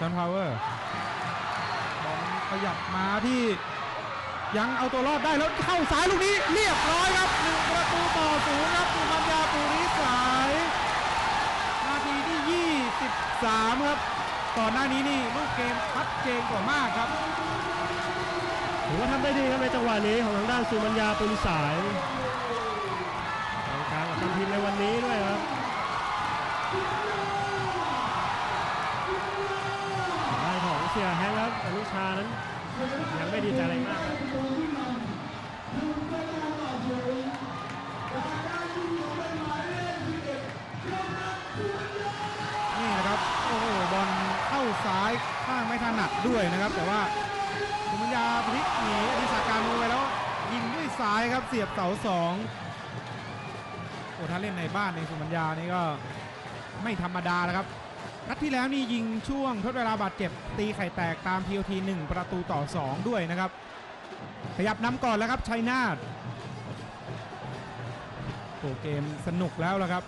จอห์นพาวเวอร์บอลขยับมาที่ยังเอาตัวรอดได้แล้วเข้าซ้ายลูกนี้เรียบร้อยครับหนึ่งประตูต่อศูนย์ครับสุมัญญาปูริสายนาทีที่ 23 ครับก่อนหน้านี้นี่ลูกเกมชัดเจนกว่ามากครับถือว่าทำได้ดีครับในจังหวะนี้ของทางด้านสุมัญญาปุริสายกองกลางกับทำทีมในวันนี้ด้วยครับ สียแฮงค์ครับอนุชานั้นยังไม่ดีใจอะไรมากนี่นะครับโอ้โหบอลเข้าซ้ายข้างไม่ถนัดด้วยนะครับ แต่ว่าสุมัญญาพลิกหนีอดิศักการมูไปแล้วยิงด้วยซ้ายครับเสียบเสาสองโอ้ถ้าเล่นในบ้านในสุมัญญานี่ก็ไม่ธรรมดาแล้วครับ นัดที่แล้วนี่ยิงช่วงทดเวลาบาดเจ็บ ตีไข่แตกตาม TOT 1ประตูต่อ 2 ด้วยนะครับ ขยับนำก่อนแล้วครับชัยนาทโอเกมสนุกแล้วละครับ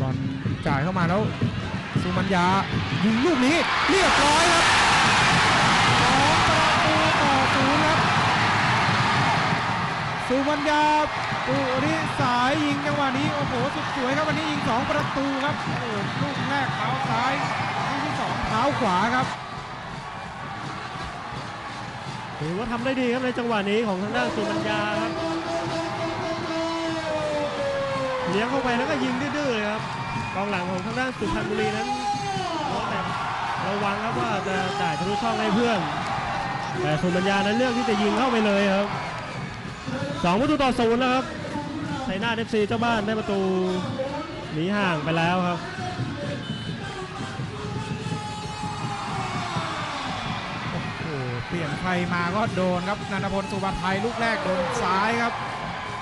บอลจ่ายเข้ามาแล้วสุมัญญายิงลูกนี้เรียบร้อยครับสองประตูต่อศูนย์ครับสุมัญญา ปุริสายยิงจังหวะนี้โอ้โหสุดสวยครับวันนี้ยิงสองประตูครับโอ้โหลูกแรกเท้าซ้ายลูกที่สองเท้าขวาครับถือว่าทำได้ดีครับในจังหวะนี้ของทางด้านสุมัญญาครับเลี้ยงเข้าไปแล้วก็ยิงดื้อๆเลยครับกองหลังของทางด้านสุพรรณบุรีนั้นแต่ระวังครับว่าจะจ่ายทะลุช่องให้เพื่อนแต่สุมัญญานั้นเลือกที่จะยิงเข้าไปเลยครับสองประตูต่อศูนย์แล้วครับ ไชน่าเอฟซีเจ้าบ้านได้ประตูหนีห่างไปแล้วครับโอ้โหเปลี่ยนใครมาก็โดนครับนันทพลสุบัติไทยลูกแรกโดนซ้ายครับ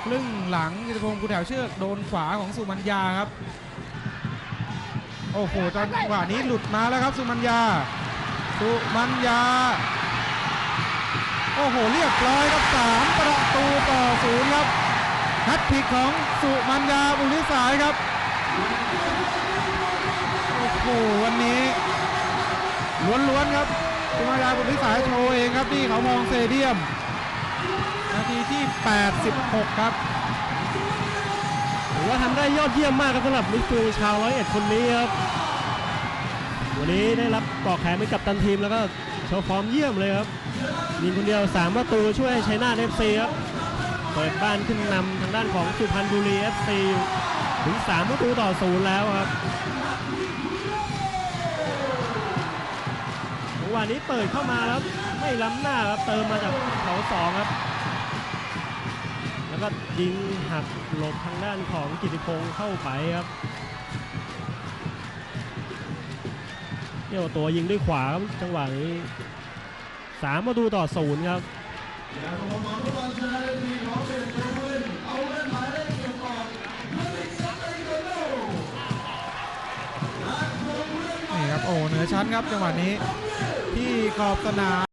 ครึ่งหลังกิตพงศ์กุแถวเชือกโดนขวาของสุมัญญาครับ โอ้โหจังหวะนี้หลุดมาแล้วครับ สุมัญญา สุมัญญา โอ้โห เรียบร้อยครับสามประตูต่อศูนย์ครับ แฮตทริกของสุมัญญาบุริสายครับ โอ้โหวันนี้ล้วนๆครับสุมัญญาบุริสายโชว์เองครับที่เขามองสเตเดียม นาทีที่ 86 ครับถือว่าทำได้ยอดเยี่ยมมากครับสำหรับมิสตูชาวร้อยเอ็ดคนนี้ครับวันนี้ได้รับปอกแขนเป็นกัปตันทีมแล้วก็โชว์ฟอร์มเยี่ยมเลยครับยิงคนเดียว3ประตูช่วยชัยนาทเอฟซีครับ เปิดบ้านขึ้นนำทางด้านของสุพรรณบุรีเอฟซีถึง3ประตูต่อศูนย์แล้วครับเมื่อวานนี้เปิดเข้ามาแล้วไม่ล้ำหน้าครับเติมมาจากเขาสองครับ แล้วก็ยิงหักหลบทางด้านของกิติพงศ์เข้าไปครับเที่ยวตัวยิงด้วยขวาครับจังหวะนี้สามประตูต่อศูนย์ครับ นี่ครับโอ้เหนือชั้นครับจังหวะนี้ที่ขอบสนาม